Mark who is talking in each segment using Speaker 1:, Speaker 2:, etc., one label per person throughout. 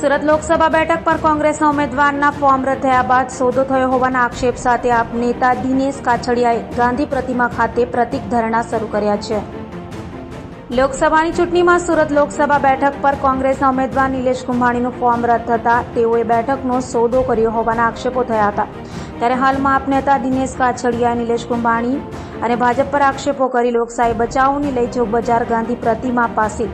Speaker 1: સુરત લોકસભા બેઠક પર કોંગ્રેસના ઉમેદવારના ફોર્મ રદ થયા બાદ સોદો થયો હોવાના આક્ષેપ સાથે આપ નેતા દિનેશ કાછડિયાએ ગાંધી પ્રતિમા ખાતે પ્રતિક ધરણા શરૂ કર્યા છે. લોકસભાની ચૂંટણીમાં સુરત લોકસભા બેઠક પર કોંગ્રેસના ઉમેદવાર નિલેશ કુંભાણીનું ફોર્મ રદ થતાં તેઓએ બેઠકનો સોદો કર્યો હોવાના આક્ષેપો થયા હતા. ત્યારે હાલમાં આપ નેતા દિનેશ કાછડિયા નિલેશ કુંભાણી અને ભાજપ પર આક્ષેપો કરી લોકશાહી બચાવોની લઈ ચોક બજાર ગાંધી પ્રતિમા પાસે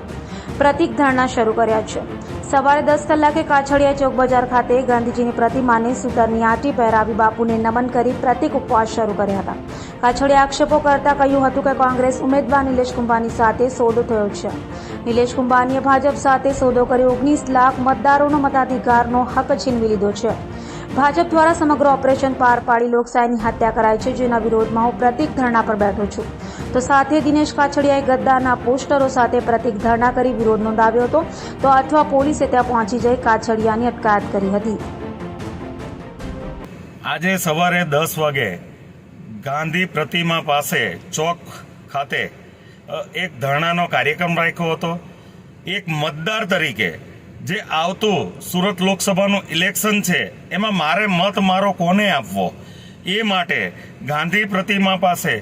Speaker 1: પ્રતિક ધરણા શરૂ કર્યા છે. સવારે દસ કલાકે કાછડિયા ચોક બજાર ખાતે ગાંધીજીની પ્રતિમાને સૂતરની આંટી પહેરાવી બાપુને નમન કરી પ્રતિક ઉપવાસ શરૂ કર્યા હતા. કાછડિયા આક્ષેપો કરતા કહ્યું હતું કે કોંગ્રેસ ઉમેદવાર નિલેશ કુંભાની સાથે સોદો થયો છે. નિલેશ કુંભાનીએ ભાજપ સાથે સોદો કરી ઓગણીસ લાખ મતદારોનો મતાધિકારનો હક છીનવી લીધો છે. ભાજપ દ્વારા સમગ્ર ઓપરેશન પાર પાડી લોકશાહીની હત્યા કરાઈ છે. જેના વિરોધમાં હું પ્રતિક ધરણા પર બેઠો છું. તો સાથે દિનેશ કાછડિયાએ ગદ્દારના પોસ્ટરો સાથે પ્રતિક ધરણા કરી વિરોધ નોંધાવ્યો હતો. તો અથવા પોલીસે ત્યાં પહોંચી જઈ કાછડિયાની અટકાયત કરી હતી.
Speaker 2: આજે સવારે દસ વાગે ગાંધી પ્રતિમા પાસે ચોક ખાતે એક ધરણાનો કાર્યક્રમ રાખ્યો હતો. એક મતદાર તરીકે જે આવતું સુરત લોકસભાનું ઇલેક્શન છે, એમાં મારે મત મારો કોને આપવો? એ માટે ગાંધી પ્રતિમા પાસે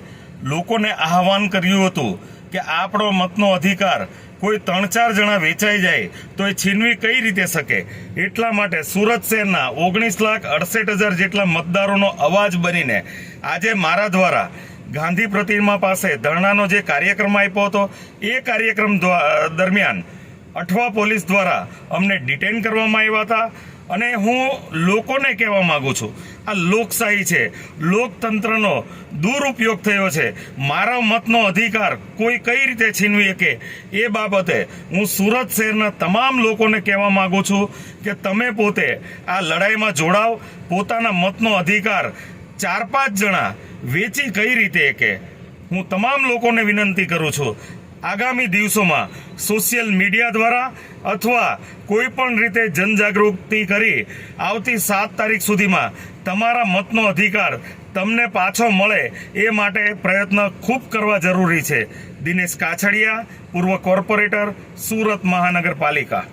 Speaker 2: લોકોને આહવાન કર્યું હતું કે આપણો મતનો અધિકાર કોઈ ત્રણ ચાર જણા વેચાઈ જાય તો એ છીનવી કઈ રીતે શકે? એટલા માટે સુરત શહેરના ઓગણીસ લાખ અડસઠ હજાર જેટલા મતદારોનો અવાજ બનીને આજે મારા દ્વારા ગાંધી પ્રતિમા પાસે ધરણાનો જે કાર્યક્રમ આપ્યો હતો, એ કાર્યક્રમ દરમિયાન અઠવા પોલીસ દ્વારા અમને ડિટેન કરવામાં આવ્યા હતા અને હું લોકોને કહેવા માગું છું, આ લોકશાહી છે. લોકતંત્રનો દુરુપયોગ થયો છે. મારા મતનો અધિકાર કોઈ કઈ રીતે છીનવી શકે એ બાબતે હું સુરત શહેરના તમામ લોકોને કહેવા માગું છું કે તમે પોતે આ લડાઈમાં જોડાવ. પોતાના મતનો અધિકાર ચાર પાંચ જણા વેચી કઈ રીતે કે હું તમામ લોકોને વિનંતી કરું છું આગામી દિવસોમાં સોશિયલ મીડિયા દ્વારા અથવા કોઈ પણ રીતે જનજાગૃતિ કરી આવતી સાત તારીખ સુધીમાં તમારા મતનો અધિકાર તમને પાછો મળે એ માટે પ્રયત્ન ખૂબ કરવા જરૂરી છે. દિનેશ કાછડિયા, પૂર્વ કોર્પોરેટર, સુરત મહાનગરપાલિકા.